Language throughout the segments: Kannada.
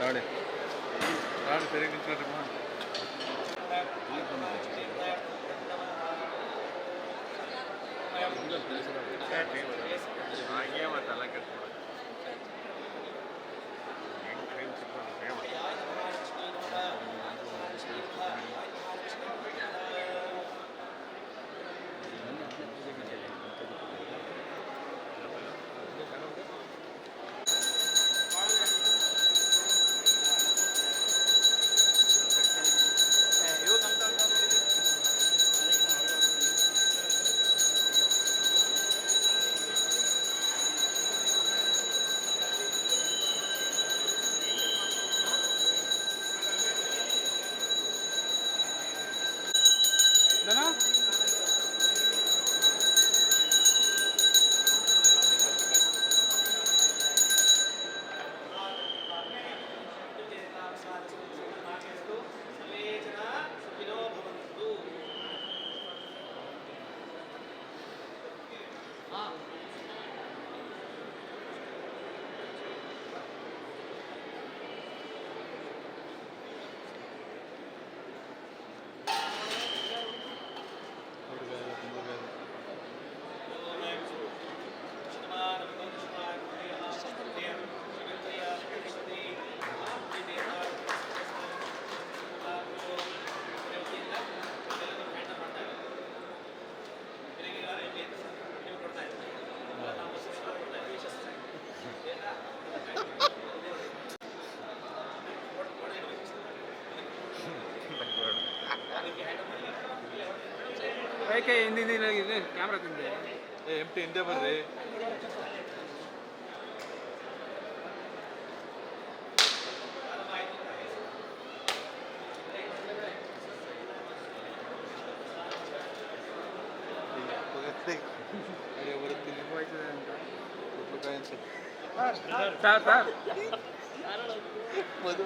రాడే. రాడు పెరిగించారమ్మా ಏಕೆ ಹಿಂದಿನ ಕ್ಯಾಮ್ರಾ ತಂದೆ ಏ ಎಮ್ ಟಿ ಹಿಂದೆ ಬರ್ರಿ ಅಯ್ಯೋ, ಬರುತ್ತಿಲ್ಲ. ಉಪ್ಪಿನಕಾಯಿ ಅನ್ಸುತ್ತೆ. ಸರ್ ಸರ್ ಮಧು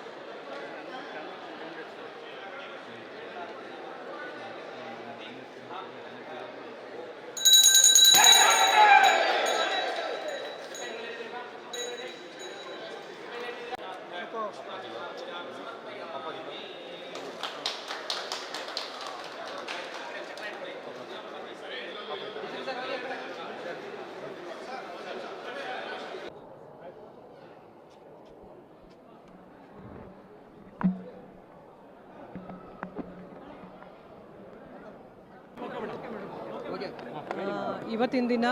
ಇವತ್ತಿನ ದಿನ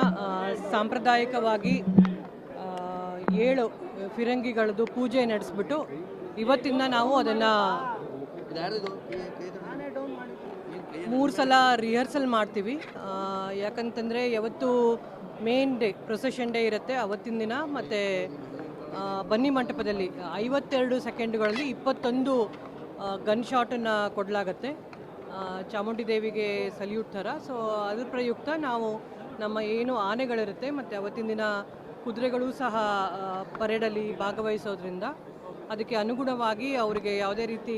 ಸಾಂಪ್ರದಾಯಿಕವಾಗಿ ಏಳು ಫಿರಂಗಿಗಳದ್ದು ಪೂಜೆ ನಡೆಸ್ಬಿಟ್ಟು ಇವತ್ತಿಂದ ನಾವು ಅದನ್ನು ಮೂರು ಸಲ ರಿಹರ್ಸಲ್ ಮಾಡ್ತೀವಿ. ಯಾಕಂತಂದರೆ ಯಾವತ್ತು ಮೇನ್ ಡೇ ಪ್ರೊಸೆಷನ್ ಡೇ ಇರುತ್ತೆ ಅವತ್ತಿನ ದಿನ. ಮತ್ತು ಬನ್ನಿ ಮಂಟಪದಲ್ಲಿ ಐವತ್ತೆರಡು ಸೆಕೆಂಡ್ಗಳಲ್ಲಿ ಇಪ್ಪತ್ತೊಂದು ಗನ್ ಶಾಟನ್ನು ಕೊಡಲಾಗತ್ತೆ. ಚಾಮುಂಡಿ ದೇವಿಗೆ ಸಲ್ಯೂಟ್ ಥರ. ಸೊ ಅದ್ರ ಪ್ರಯುಕ್ತ ನಾವು ನಮ್ಮ ಏನು ಆನೆಗಳಿರುತ್ತೆ, ಮತ್ತು ಅವತ್ತಿನ ದಿನ ಕುದುರೆಗಳು ಸಹ ಪರೇಡಲ್ಲಿ ಭಾಗವಹಿಸೋದ್ರಿಂದ ಅದಕ್ಕೆ ಅನುಗುಣವಾಗಿ ಅವರಿಗೆ ಯಾವುದೇ ರೀತಿ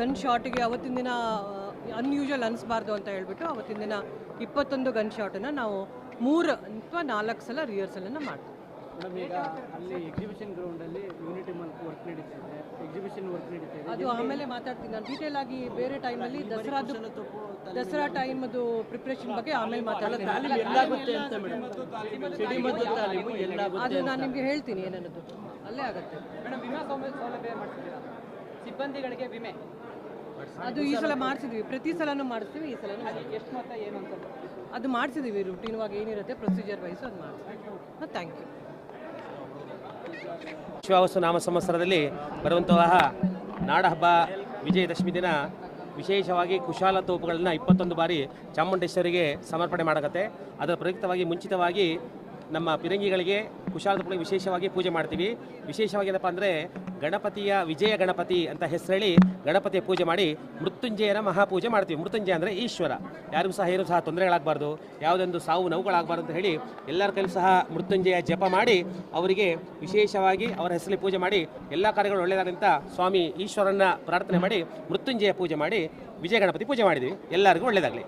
ಗನ್ ಶಾಟಿಗೆ ಅವತ್ತಿನ ದಿನ ಅನ್ಯೂಶಲ್ ಅನಿಸ್ಬಾರ್ದು ಅಂತ ಹೇಳಿಬಿಟ್ಟು ಅವತ್ತಿನ ದಿನ ಇಪ್ಪತ್ತೊಂದು ಗನ್ ಶಾಟನ್ನು ನಾವು ಮೂರು ಅಥವಾ ನಾಲ್ಕು ಸಲ ರಿಹರ್ಸಲನ್ನು ಮಾಡ್ತೀವಿ. ಮೇಡಮ್ ಈಗ ಅಲ್ಲಿ ಎಕ್ಸಿಬಿಷನ್ ಗ್ರೌಂಡಲ್ಲಿ ಯೂನಿಟಿ ಮಂತ್ ವರ್ಕ್ ನಡೀತಾ ಇದೆ ಎಕ್ಸಿಬಿಷನ್ ವರ್ಕ್ ನಡೀತಾ ಇದೆ ಅದು ಆಮೇಲೆ ಮಾತಾಡ್ತೀನಿ ನಾನು. ಡೀಟೇಲ್ ಆಗಿ ಬೇರೆ ಟೈಮಲ್ಲಿ ಅಲ್ಲಿ ದಸರಾ ಟೈಮ್ ಅದು ಪ್ರಿಪರೇಷನ್ ಬಗ್ಗೆ ಆಮೇಲೆ ಮಾತಾಡ್ತೀನಿ. ತಾಲೀಮು ಎಲ್ಲಾಗುತ್ತೆ ಅಂತ ಮೇಡಮ್. ಸಿಡಿ ಮತ್ತು ತಾಲೀಮು ಎಲ್ಲಾಗುತ್ತೆ ಅದು ನಾನು ನಿಮಗೆ ಹೇಳ್ತೀನಿ ಏನನ್ನೋದು ಅಲ್ಲೇ ಆಗುತ್ತೆ. ಮೇಡಮ್ ವಿಮಾ ಸೌಲಭ್ಯ ಮಾಡ್ತಿದ್ದೀರಾ ಸಿಬ್ಬಂದಿಗಳಿಗೆ ವಿಮೆ. ಅದು ಈ ಸಲ ಮಾಡಿಸಿದ್ವಿ. ಪ್ರತಿ ಸಲನೂ ಮಾಡಿಸ್ತೀವಿ ಈ ಸಲನೂ ಎಷ್ಟು ಮೊತ್ತ ಏನು ಅಂತ ಅದು ಮಾಡಿಸಿದ್ದೀವಿ ರುಟೀನ್ ವಾಗಿ ಏನಿರುತ್ತೆ ಪ್ರೊಸೀಜರ್ ವೈಸ್ ಅದು ಮಾಡ್ತೀವಿ ಥ್ಯಾಂಕ್ ಯು ವಿಶ್ವಾವಸು ನಾಮ ಸಂವತ್ಸರದಲ್ಲಿ ಬರುವಂತಹ ನಾಡಹಬ್ಬ ವಿಜಯದಶಮಿ ದಿನ ವಿಶೇಷವಾಗಿ ಕುಶಾಲ ತೋಪುಗಳನ್ನು ಇಪ್ಪತ್ತೊಂದು ಬಾರಿ ಚಾಮುಂಡೇಶ್ವರಿಗೆ ಸಮರ್ಪಣೆ ಮಾಡಕತ್ತೆ. ಅದರ ಪ್ರಯುಕ್ತವಾಗಿ ಮುಂಚಿತವಾಗಿ ನಮ್ಮ ಪಿರಂಗಿಗಳಿಗೆ ಕುಶಾಲದ ತೋಪುಗಳಿಗೆ ವಿಶೇಷವಾಗಿ ಪೂಜೆ ಮಾಡ್ತೀವಿ. ವಿಶೇಷವಾಗಿ ಏನಪ್ಪ ಅಂದರೆ ಗಣಪತಿಯ ವಿಜಯ ಗಣಪತಿ ಅಂತ ಹೆಸರೇಳಿ ಗಣಪತಿಯ ಪೂಜೆ ಮಾಡಿ ಮೃತ್ಯುಂಜಯನ ಮಹಾಪೂಜೆ ಮಾಡ್ತೀವಿ. ಮೃತ್ಯುಂಜಯ ಅಂದರೆ ಈಶ್ವರ. ಯಾರಿಗೂ ಸಹ ಏನೂ ಸಹ ತೊಂದರೆಗಳಾಗಬಾರ್ದು. ಯಾವುದೊಂದು ಸಾವು ನೋವುಗಳಾಗಬಾರ್ದು ಅಂತ ಹೇಳಿ ಎಲ್ಲರ ಕೈಲೂ ಸಹ ಮೃತ್ಯುಂಜಯ ಜಪ ಮಾಡಿ ಅವರಿಗೆ ವಿಶೇಷವಾಗಿ ಅವರ ಹೆಸರಲ್ಲಿ ಪೂಜೆ ಮಾಡಿ ಎಲ್ಲ ಕಾರ್ಯಗಳು ಒಳ್ಳೆಯದಾದಂತ ಸ್ವಾಮಿ ಈಶ್ವರನ ಪ್ರಾರ್ಥನೆ ಮಾಡಿ ಮೃತ್ಯುಂಜಯ ಪೂಜೆ ಮಾಡಿ ವಿಜಯ ಗಣಪತಿ ಪೂಜೆ ಮಾಡಿದ್ವಿ. ಎಲ್ಲರಿಗೂ ಒಳ್ಳೆಯದಾಗಲಿ